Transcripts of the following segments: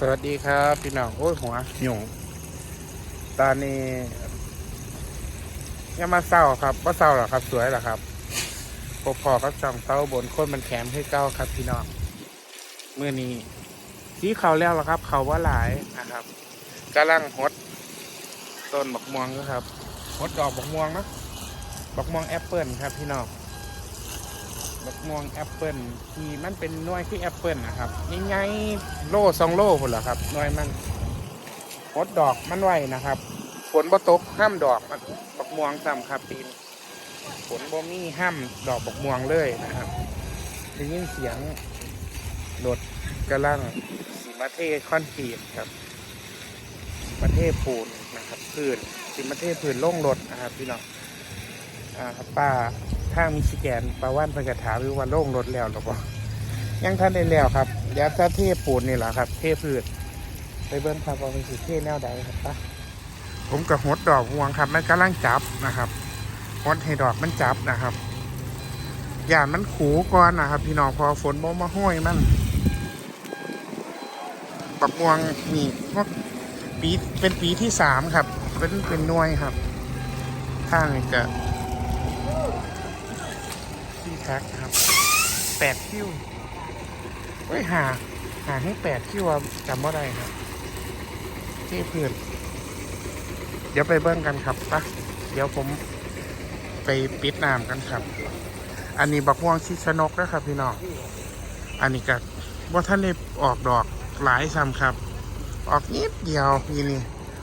สวัสดีครับพี่น้องโอ้ยหัวหยุ่งตอนนี้ ยังมาเศร้าครับว่าเศร้าหรอครับ สวยหรอครับพอพอก็จ่องเศร้าบนคนมันแขมให้เก้าครับพี่น้องเมื่อนี้สีเขาแล้วหรอครับ เขาว่าหลายนะครับกำลังหดต้นบักม่วงนะครับหดดอกบักม่วงนะบักม่วงแอปเปิลครับพี่น้อง บักม่วงแอปเปิลที่มันเป็นหน่วยที่แอปเปิลนะครับง่ายๆโล่สองโล่พุ่นเหรอครับหน่วยมันหดดอกมันไหวนะครับฝนบ่ตกห้ามดอกมันบักม่วงซ้ำครับปีนฝนบ่มีห้ามดอกบักม่วงเลยนะครับได้ยินเสียงรถกำลังสีมาเทคอนกรีตครับประเทศปูนนะครับพื้นสิประเทศพื้นโล่งรถนะครับพี่น้องอ่าครับป้า ทางมิชิแกนปาว่านปกระถามวิว่าโล่งรถแล้วหรือเปล่ายังท่านได้แล้วครับเดี๋ยวถ้าเทปูนนี่แหละครับ เทพื้นไปเบิ้งครับว่าเป็นสีเทแนวใดครับป้าผมกับหดดอกพวงครับ มันกำลังจับนะครับหดให้ดอกมันจับนะครับอย่ามันขูก่อนนะครับ พี่น้องพอฝนบ่มาห้อยมันปักม่วงนี่งดปีเป็นปีที่สามครับ เป็นเป็นน่วยครับ ข้างจะ ที่แท็กครับแปดคิวเฮ้ยหา หาให้แปดคิวจำว่าได้ครับที่เพื่อนเดี๋ยวไปเบิ้งกันครับปะเดี๋ยวผมไปปิดน้ำกันครับ อันนี้บักม่วงชิชนกนะครับ พี่น้อง อันนี้ก็ว่าท่านได้ออกดอกหลายซ้ำครับ ออกนิดเดียวนี่นี่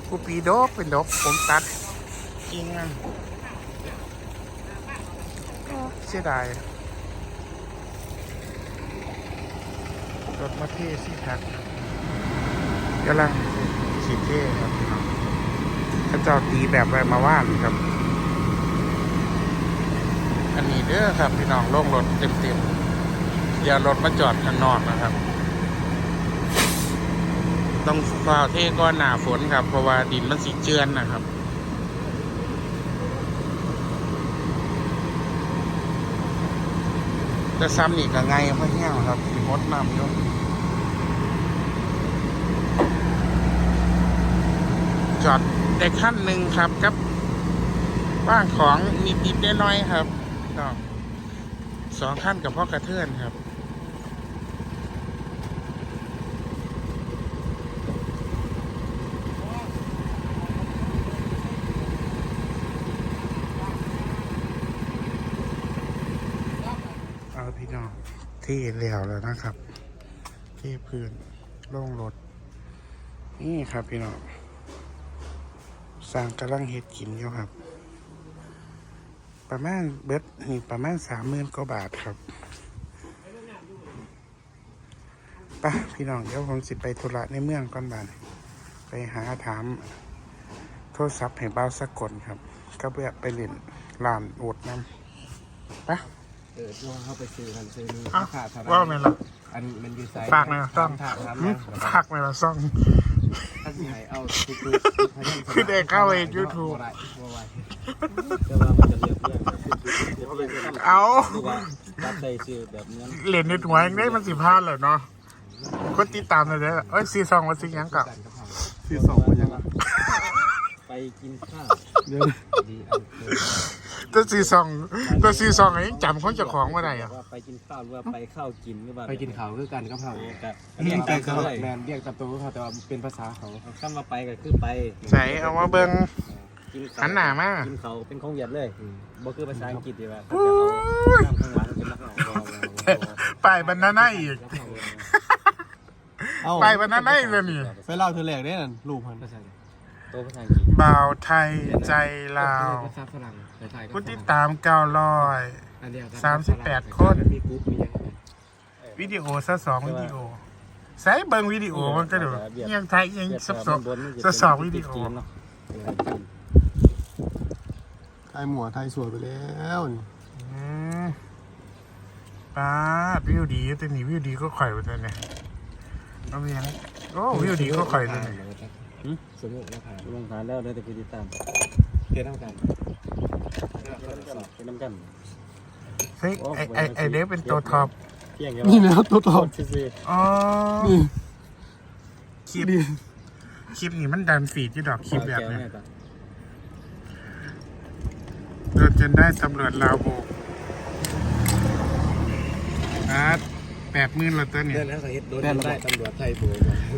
กูปีดอกเป็นดอกผมตัดกิ่งมันเสียดาย รถมาเทซี่แท็กกำลังขีดเท่ครับพี่น้องเขาเจ้าตีแบบไรมาว่านครับ อันนี้เด้อครับ พี่น้องโล่งรถเต็มๆอย่ารถมาจอดข้างนอกนะครับ ต้องฝ่าเทก้อนหนาฝนครับ เพราะว่าดินมันสีเจือนนะครับจะซ้ำนี่ก็ไงเพราะแห้งครับ มดนำอยู่จอดได้ขั้นหนึ่งครับกับว่างของนิดๆได้น้อยๆครับก็สองขั้นกับพ่อกระเทือนครับ เอาพี่น้อง ที่แล้วแล้วนะครับ ที่พื้นโล่งรถ นี่ครับพี่น้องสร้างกำลังเฮ็ดกินอยู่ครับ ประมาณเบ็ดนี่ประมาณสามหมื่นกว่าบาทครับไปะพี่น้องเดี๋ยวผมสิไปธุระในเมืองก่อนบานไปหาถาม โทรศัพท์ให้เบ้าสักคนครับ ก็แวะไปเล่นร้านโอดน้ำไปะ เออว่าเข้าไปซื้อกันซื้อนี่อ้าวขาดเท่าไหร่ว่าไงล่ะ อันมันอยู่ไซฝากหน่อยซ่องถามถามหึนะฝากหน่อยละซ่อง ถ้าสิให้เอาทุกทุกคือได้เข้าไป YouTube บ่ได้บ่ไหวแต่ว่ามันจะเรียบเรื่องแบบเรียบเรียงเอาหรือว่ารับใส่ชื่อแบบนั้นเหรียญในหัวยังได้มันสิพลาดเลยเนาะก็ติดตามเลยเด้อเอ้ยซีซองมาซียังกับ ที่สองมันยังไป กินข้าวเดี๋ยวดีเอาเออตัวซีซองตัวซีซองไอ้จำของเจ้าของว่าไดอะว่าไปกินข้าวหรือว่าไปข้าวกินหรือว่าไปกินข้าวคือกันกับเขากับเรีเรียยกกแต่ตามเขาเขาเลยแมนเรียกตามตัวเขาแต่ว่าเป็นภาษาเขาข้ามมาไปก็คือไปใส่เอามาเบิ่ง กินหันหน้ามา กินเขาเป็นของเหยียดเลยบ่คือภาษาอังกฤษดีว่าโอ้ยข้ามข้างหลังเป็นนักร้องบ่บ่บ่บ่ไปบรรณาหน้าอีกเอ้าไปบรรณาหน้าอีกเลยนี่ไปเล่าเธอแรกได้นั่นรูปมันภาษา ตัวภาษาอังกฤษบ่าวไทยใจลาวภาษาฝรั่งแต่ไทยผู้ติดตามเก้าร้อยอันเดียวกันสามสิบแปดคน มีกรุ๊ปมีอย่างไรวิดีโอซะสองวิดีโอใส่เบิ่งวิดีโอมันก็ดูยังไทยยังสับสนสับสองวิดีโอเนาะไทยหมัวไทยสวยไปแล้วนี่อืมป้าดวิวดีแต่นี่วิวดีก็ข่อยไปแต่เนี่ยเอาเมียงโอ้วิวดีก็ข่อยเลยเนี่ย สมมติว่าผ่านลงผ่านแล้วเลยแต่คือติดตามเรียนเท่ากันเป็นน้ำกันเฮ้ยไอไอไอเด็กเป็นตัวท็อปเพียงแค่นี่แล้วตัวตอบซื่ออ๋อนี่คลิปคลิปนี้มันดันฟีดที่ดอกคลิปแบบแก้วนี้แม่ปะโดนจนได้ตำรวจลาวโบกอาร์ต แปดหมื่นละตัวเนี่ย เดินแล้วก็เฮ็ดโดนได้ตำรวจไทยโบ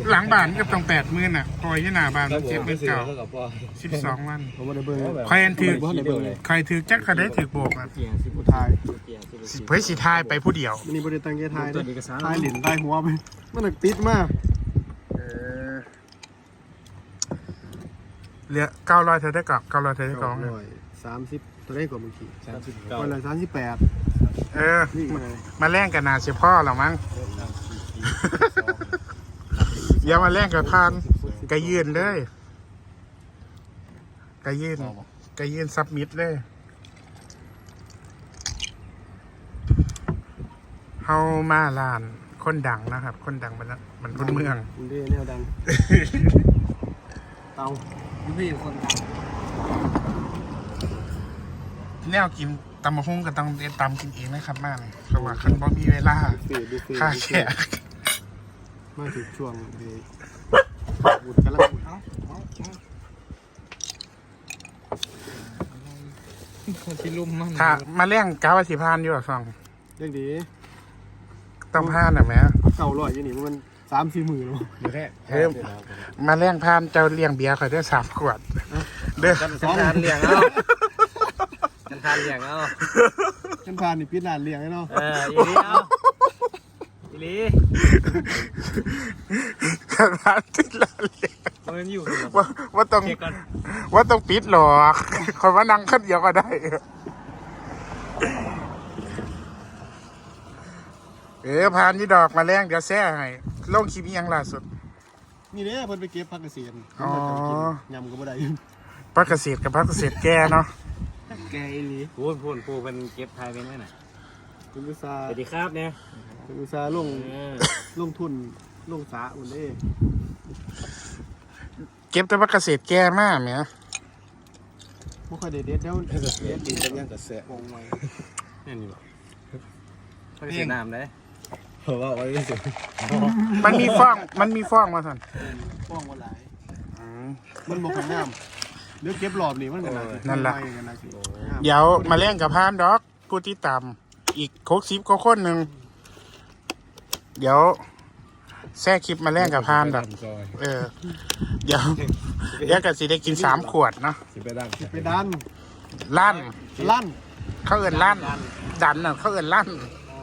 กหลังบ้านก็ต้องแปดหมื่นอะปล่อยที่หน้าบ้านครับผเจ็ดมหมื่นเก่าเท่ากับพ่อสิบสองวันผมไม่ได้เบิ่งใครอันถือบ่ได้เบิ่งเลยใครถือจักใครได้ถือโบกอะเกียงสิบผู้ทายเกียงสิบสิเผยสิทายไปผู้เดียวมันนี่บ่ได้ตั้งใจทายตัวเด้เอกสารทายเหรียญทายหัวไปมันน่ะติดมากเออเหลือเก้าร้อยเธอได้กับเก้าร้อยเธอได้กองร้อยสามสิบตัวได้กว่าเมื่อกี้สามสิบเก้าวันละสามสิบแปด เออนี่ไงมาแล่งกันนาเสียพ่อหรอมั้ง อย่ามาแล่งกับพานกระยืนเลยกระยืนกระยืนซับมิดเลยเฮามาลาน คนดังนะครับ คนดังมันนะมันคนเมืองมันได้แนวดัง เตาพี่คนดังแนวกิน ตำมะฮุ่งก็ต้องเอ็ดตำกินเองนะครับมากเพราะว่าคันบ่มีเวลาเฟ่ดูเฟ่ค่าแขกมาถึงช่วงเดบุดกันแล้วบุดเอ้าเอ้าเอ้าคนที่ลุ่มมันถ้ามาเลี้ยงกาวาสิพานอยู่อะสองเรื่องดีต้องพานอะแหม่เก่าร้อยอยู่นี่มันสามสี่หมื่นเนาะอยู่แค่เฮ้ยมาเลี้ยงพานเจ้าเลี้ยงเบียร์ข่อยได้สามขวด เด้อกันทานเลี้ยงเอา กันทานเลี้ยงเอาฉันพานนี่ปิดร้านเลี้ยงไอ้เนาะเอออีลีเอาอีลีกันพานติดละเลี้ยงมันอยู่ว่าว่าต้องเช็คกันว่าต้องปิดหรอกคนว่านั่งขึ้นเดียวก็ได้ เออพานนี่ดอกมาแรงเดี๋ยวแซ่ให้ลงคลิปอิหยังล่าสุด นี่เด้เพิ่นไปเก็บผักเกษตรอ๋อ ยำก็บ่ได้ พักเกษตรกับพักเกษตรแก่เนาะ แกอีหลีพูนพูนพูนเป็นเก็บไทยเป็นไงน่ะคุณอุตสาสห์วัสดีครับเนี่ยคุณอุตสาห์ลงเออลงทุนลงสาอุ่นเด้เก็บแต่พักเกษตรแก่มากเนี่ยบ่ค่อยได้เด็ดแล้วเด็ดดีจังยังก็แสะวงไว้นี่นี่บ่เขาเสียน้ำได้เพราะว่าไว้สิมันมีฟ้องมันมีฟ้องมาสันป้องบ่หลาย มันบ่ค่อยงาม เดี๋ยวเก็บรอบนี่มันก็น่าสินั่นล่ะ ไม่ก็น่าสิงามเดี๋ยวมาเล่นกับพานดอกผู้ที่ต่ำอีกโคกซิปก็คนหนึ่งเดี๋ยวแทรกคลิปมาเล่นกับพานดอกเออ เดี๋ยวเดี๋ยวก็สิได้กินสามขวดเนาะสิไปดันไปดันลั่น ลั่นเขาเอินลั่น ดันน่ะเขาเอินลั่นอ๋อ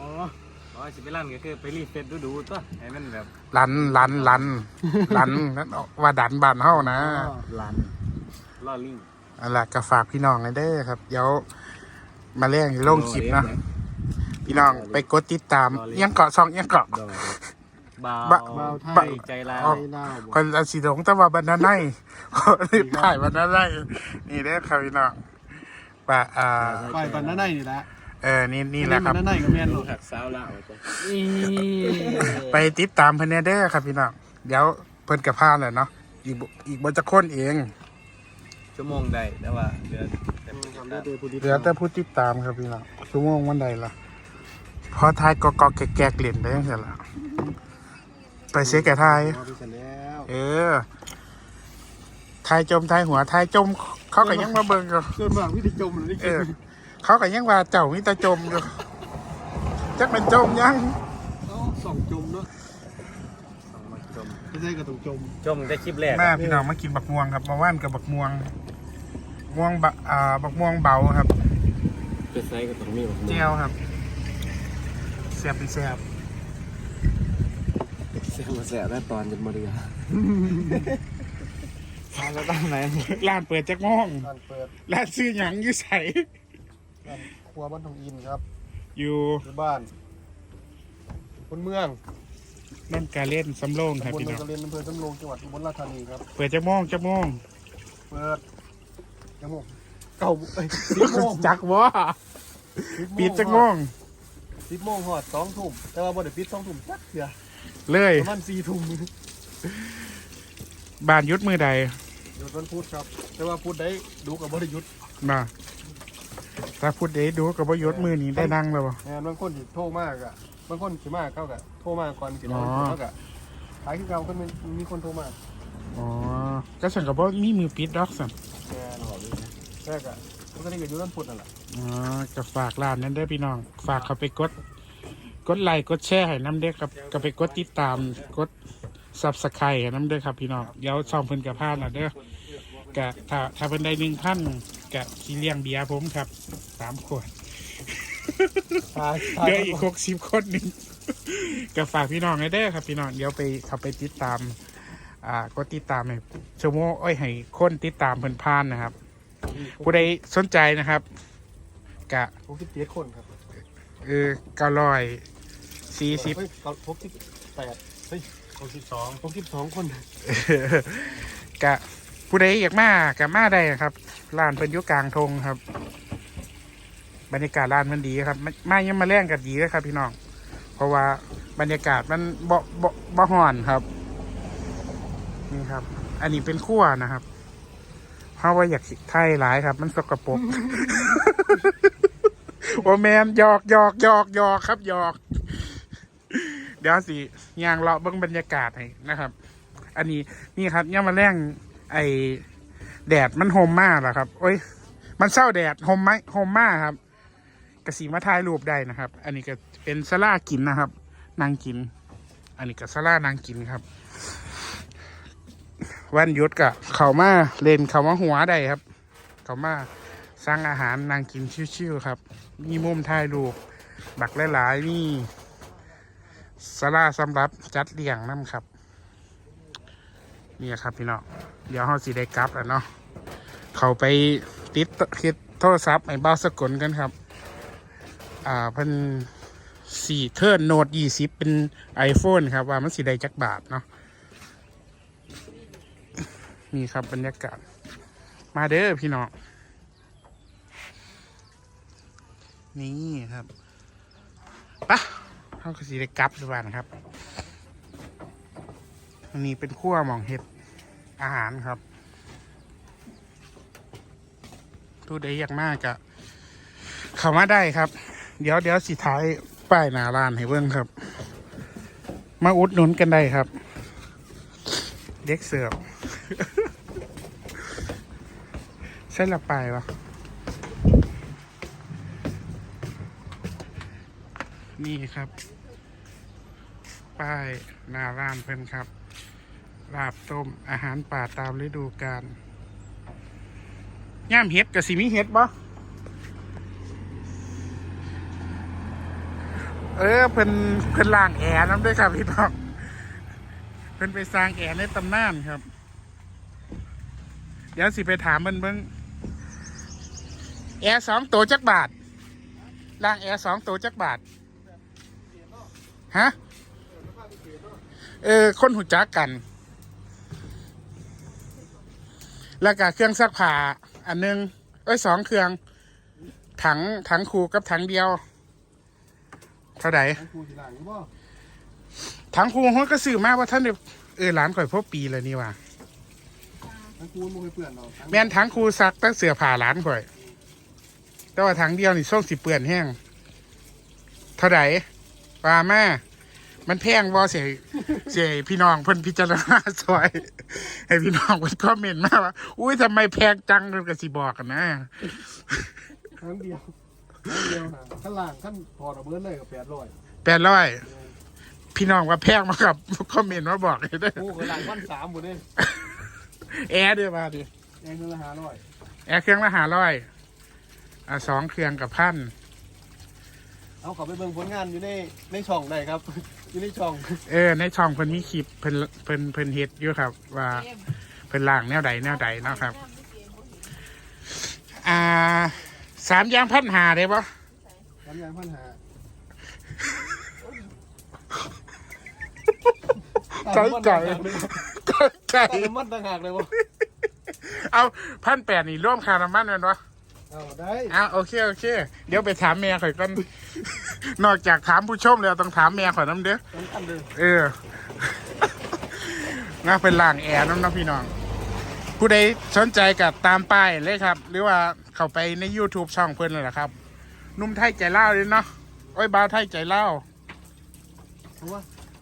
อ๋อสิไปลั่นก็คือไปรีบเฟซดูดูๆตัวให้มันแบบ ลั่นลั่นลั่นลั่นนั่นว่าดันบานเฮานะ ลั่น ล่อลิงอะไรก็ฝากพี่น้องกันเด้อครับ เดี๋ยวมาเล่นลงคลิปเนาะพี่น้องไปกดติดตามเอียังเกาะซองเอียังเกาะเบาบะบ่าวไทบะยใจร้ายไทยลาวบ่คนอาศิดงแตะว่าบรรณาไนรีบถ่ายบรรณาไนนี่เด้อครับพี่น้องปะอ่าไปบันนั้นได้นี่แหละเออนี่นี่แหละครับบันนั้นได้ก็แม่นโลดหักสาวละเอาไปไปติดตามเพิ่นแน่เด้อครับพี่น้องเดี๋ยวเพิ่นกับพานแหละเนาะอีกบ่อีกบ่จะคนเอง ชั่วโมงใดแต่ว่าเดือนทำได้โดยผู้ที่เหลือแต่ผู้ติดตามครับพี่น้องชั่วโมงวันใดล่ะพอทายกอกๆแกกๆเล่นได้จังซี่ล่ะไปเสียแก่ทายพอไปเสร็จแล้วเออทายจมทายหัวทายจม เขาก็ยังมาเบิ่งอยู่เกินมากวิธีจมเลยนี่เออเขาก็ยังว่าเจ้ามีแต่จมอยู่จักเป็นจมยังเอาสองจมเนาะต้องมาจมไม่ใช่ก็ต้องจม จมได้คลิปแรกแม่พี่น้องมากินบักม่วงครับมาว่านกับบักม่วง ม่วงบะอ่าบักม่วงเบาครับเป็นไซก็ต้องมีแบบเจียวครับแซ่บเป็นแซ่บเสียมาแสบได้ตอนจนมาเรือแล้วตั้งไหนร้านเปิดจักโมงร้านเปิดร้านซื้อหยังอยู่ใสร้านครัวบ้านทองอินครับ อยู่ที่บ้านคนเมืองนั่นการเล่นสำโรงครับตำบลพี่เมืน้อองงกะเรียนอำเภอสำโรงจังหวัดอุบลราชธานีครับ เปิดจักโมงจักโมงเปิด จังโมงเก่าเอ้ยสิบโมงจักว่าสิบโมงปิดจักโมงสิบโมงหอดสองทุ่มแต่ว่าบ่ได้ปิดสองทุ่มจักเดียวเลยประมาณสี่ทุ่มบ้านยุดมือใดหยุดวันพุธครับ แต่ว่าพุธได้ดูกับบ่ได้หยุดมาถ้าพูดเดดูกับว่ายศมือนี้ได้นั่งแล้วบ่งานบางคนสิโทรมากอะบางคนสิมากเข้ากับโทรมากก่อนสิอ๋เอาอเข้ากับขายคือเก่าคนมันมีคนโทรมาอ๋อก็สั่งกับว่ามีมือปิดดอกสั่น แรกอะมันก็ได้กับยูรันพุดนั่นแหละอ๋อจะฝากร้านนั้นได้อพี่น้อง ฝากเขาไปกด กดไลค์กดแชร์ให้น้ำเด้อครับก็ไปกดติดตามกดซับสไครต์ให้น้ำเด้อครับพี่น้องเดี๋ยวช่องเพิ่นกับพลาดนะเด้อกะถ้าถ้าเพิ่นได้หนึ่งพันกะสีเลี้ยงเบียร์ผมครับสามขวดขายเหลืออีกหกสิบคนหนึ่งก็ฝากพี่น้องให้ได้อครับพี่น้องเดี๋ยวไปเขาไปติดตาม อ่ากดติดตามให้ชั่วโมงเอ้ยให้คนติดตามเพิ่นพานนะครับ ผู้ใดสนใจนะครับ กะหกสิบเจ็ดคนครับเออเก้าร้อยสี่สิบเฮ้ยหกสิบแปดเฮ้ยหกสิบสองหกสิบสองคนกะผู้ใดอยากมากะมาได้ครับร้านเป็นอยุกลางทงครับ บรรยากาศร้านมันดีครับมามายังมาแรงกันดีเลยครับ พี่น้อง เพราะว่าบรรยากาศมันบ่บ่บ่ห่อนครับ นี่ครับ อันนี้เป็นขั้วนะครับ เพราะว่าอยากสิไทยหลายครับ มันสกปรกโอแมนหยอกหยอกหยอกหยอกครับหยอก เดี๋ยวสิยางเลาะเบิ้องบรรยากาศให้นะครับ อันนี้นี่ครับย่ามาแรงไอแดดมันโฮมมากเหรอครับโอ้ย มันเศร้าแดดโฮมไหมโฮมมากครับกสีมาถ่ายรูปได้นะครับ อันนี้ก็เป็นสลากินนะครับ นางกิน อันนี้ก็สลานางกินครับ วันยุดกะเขามาเล่นเขามาหัวได้ครับ เขามาสร้างอาหารนางกินชิวๆครับ มีมุมถ่ายรูปบักหลายๆนี่สลาสำหรับจัดเลี้ยงน้ำครับนี่ครับพี่น้องเดี๋ยวเราสิได้กลับแล้วเนาะเขาไปติดคิดโทรศัพท์ไอ้บ้าสกลกันครับ อ่าเพิ่นสี่เทิร์นโนดยี่สิบเป็น iPhone ครับ ว่ามันสีได้จักบาทเนาะ นี่ครับบรรยากาศ มาเด้อพี่น้อง นี่ครับปะเขาก็สีได้กลับด้วยนะครับอันนี้เป็นขั้วหมองเห็ดอาหารครับทูใดอยากมากจะเข้ามาได้ครับ เดี๋ยวเดี๋ยวสิท้ายป้ายหนาร้านให้เบิ่งครับ มาอุดหนุนกันได้ครับ เด็กเสิร์ฟ ใช่ละป้ายวะนี่ครับ ป้ายนาร้านเพิ่นครับลาบต้มอาหารป่าตามฤดูกาลย่ามเห็ดกับสิมีเห็ดบ่เออเพิ่นเพิ่นล่างแอร์น้ำด้วยครับพี่น้องเพิ่นไปสร้างแอร์ในตำนานครับ เดี๋ยวสิไปถามเบิ่งเบิ่ง แอร์สองตัวจักบาทล่างแอร์สองตัวจักบาทฮะเออคนหูจักกัน แล้วก็เครื่องซักผ้าอันหนึงเอ้ยสองเครื่อง ถังถังคูกับถังเดียว เท่าไหร่ทั้งครูสิหลังนี่บ่ถังคูเขาก็ซื้อมาว่าท่านได้เออร้านข่อยพบปีเลยนี่ว่ะทั้งครูมันไม่เปื่อนหรอกทั้งแม่นถังคูซักตั้งเสือผ่าร้านข่อย แต่ว่าถังเดียวนี่ส่งสิเปื่อนแห้งเท่าไหร่ว่ามามันแพงบ่เสียเสียพี่น้องเพิ่นพิจารณาซอย ให้พี่น้องเพิ่นคอมเมนต์มาว่า อุ้ยทำไมแพงจังเพิ่นก็สิบอกกันนะทั้งเดียวทั้งเดียวนะขั้นล่างขั้นพอระเบิดเลยกับแปดร้อยแปดร้อยพี่น้องว่าแพงมากับคอมเมนต์มาบอกเลยเด้อโอ้เคยหลังพันสามหมดเลยแอร์เด้อมาดิเองเงินละห้าร้อยแอร์เครื่องละหาร้อย อะสองเครื่องกับพันเอาเขาไปเบิ่งผลงานอยู่ในในช่องได้ครับ อยู่ในช่องเออ ในช่องเพิ่นมีคลิปเพิ่นเพิ่นเพิ่นเฮ็ดอยู่ครับ ว่าเพิ่นล่างแนวใดแนวใดเนาะครับ อ่าสามอย่างพันหาได้ปะทำยางพันหาใจใจใจตัดน้ำมันต่างหากเลยวะเอาพันแปดนี่ร่วมค่าน้ำมันแมันวะ เอาได้อะโอเคโอเค เดี๋ยวไปถามแม่ข่อยก่อน นอกจากถามผู้ชมแล้วต้องถามแม่ข่อยน้ำเด้อต้องกันเลยเออน่าเป็นล่างแอร์น้ำเน้องพี่น้อง ผู้ใดสนใจกับตามป้ายเลยครับ หรือว่าเข้าไปใน YouTube ช่องเพิ่นเลยแหละครับ นุ่มไทยใจเล่าเลยเนาะโอ้ยบ่าวไทยใจเล่าเพราะว่า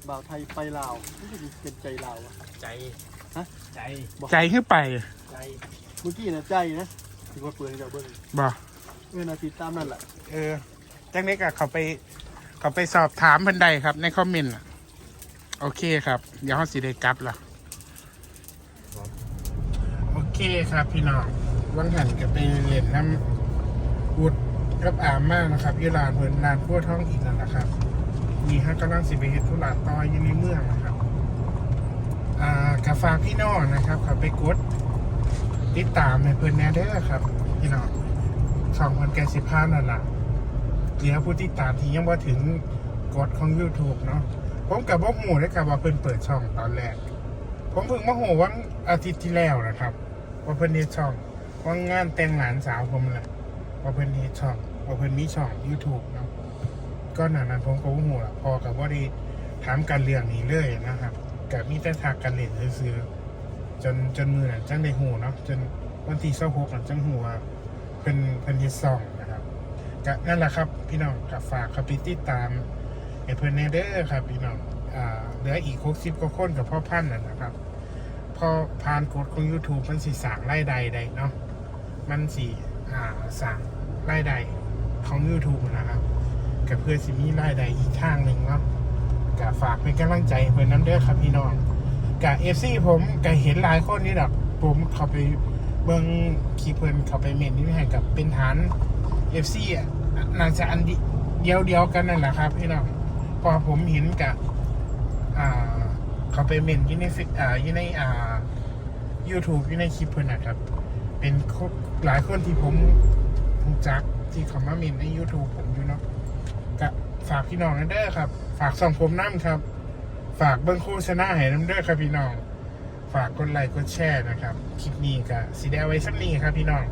บ่าวไทยไปลาวไม่ใช่เป็นใจลาวอะใจ ฮะ ใจ ใจขึ้นไป ใจ เมื่อกี้นะใจนะ ถือว่าเปิดให้เราเบิ้งบ่เมื่อนาทีตามนั่นแหละเออจังเล็กอะเขาไป เขาไปสอบถามเพิ่นใดครับ ในคอมเมนต์อะโอเคครับ เดี๋ยวเขาสิได้กลับละโอเคครับพี่น้องวังหันกับไปเล่นน้ำอุดกับอามมากนะครับยี่ลานเพิ่นลานพัวท้องอีกแล้วนะครับ มีฮักกำลังสิไปเฮ็ดธุระต่ออยู่ในเมืองนะครับ อ่ากาฝากพี่น้องนะครับเขาไปกด ติดตามในเพิ่อนแน่เด้อครับ พี่น้องสองพันแกสิบห้านั่นละเหลือผู้ติดตามที่ยังว่าถึงกดของ YouTube เนาะผมกับบ่หูได้กับว่าเพิ่นเปิดช่องตอนแรก ผมเพิ่งมาหูวันอาทิตย์ที่แล้วนะครับ ว่าเพิ่นเฮ็ดช่องว่างานแต่งหลานสาวผมแหละว่าเพิ่นเฮ็ดช่องว่าเพิ่นมีช่อง YouTube เนาะก็นั่นนั้นผมก็บ่หูละพอกับว่าได้ถามกันเรื่องนี้เลยนะครับกับมีแต่ทักกันเล่นซื่อ จนจนมือนั้นจังได้หูเนาะจนวันที่26นั้นจังหูว่าเพิ่นเพิ่นเฮ็ดช่องนะครับก็นั่นแหละครับพี่น้องกับฝากครับไปติดตามไอ้เพื่อนแนเดอร์ครับพี่น้องอ่าเหลืออีกหกสิบกว่าคนกับพ่อพันธุ์นั่นนะครับพอผ่านกฎของ YouTube มันสีสางรายได้ได้เนาะมันสีอ่าสางรายได้ของ YouTube นะครับกับเพื่อนสิมีรายได้อีกทางหนึ่งเนาะกับฝากเป็นกำลังใจเพื่อนน้ำเด้อครับพี่น้อง กับเอฟซีผมก็เห็นหลายคนนี่ดอกผมเขาไปเบิ่งคลิปเพื่นเขาไปเมนที่ให้กับเป็นฐานเอฟซีอะน่าจะอันเดียวเดียวกันนั่นแหละครับพี่น้องพอผมเห็นกับอ่าเขาไปเมนยู่ในฟิอ่ายู่ในอ่า YouTube อยู่ในคลิปเพื่นนะครับ เป็นหลายคนที่ผมรู้จักที่เขามาเมนใน YouTube ผมอยู่เนาะก็ฝากพี่น้องนะเด้อครับ ฝากส่องผมน้ำครับ ฝากเบิ้งโฆษณาให้น้ำเด้อครับพี่น้อง ฝากกดไลค์กดแชร์นะครับ คลิปนี้ก็สิได้เอาไว้สักนี้ครับพี่น้อง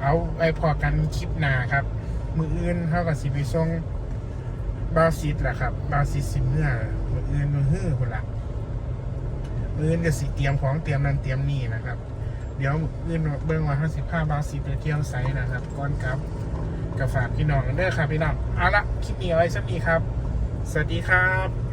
เอาไว้พอกันคลิปหน้าครับ มืออื่นเท่ากับสิไปส่งบาซิดแหละครับบาซิดสิเมื่อมืออื่นมือฮื้อคนละมืออื่นจะสิเตรียมของเตรียมนั่นเตรียมนี่นะครับ เดี๋ยวมืออื่นเบิ่งว่าห้าสิบห้าบาซิดไปเที่ยวไซส์นะครับก่อนครับกับฝากพี่น้องกันเด้อครับพี่น้องเอาละคลิปนี้เอาไว้สักนี้ครับ สวัสดีครับ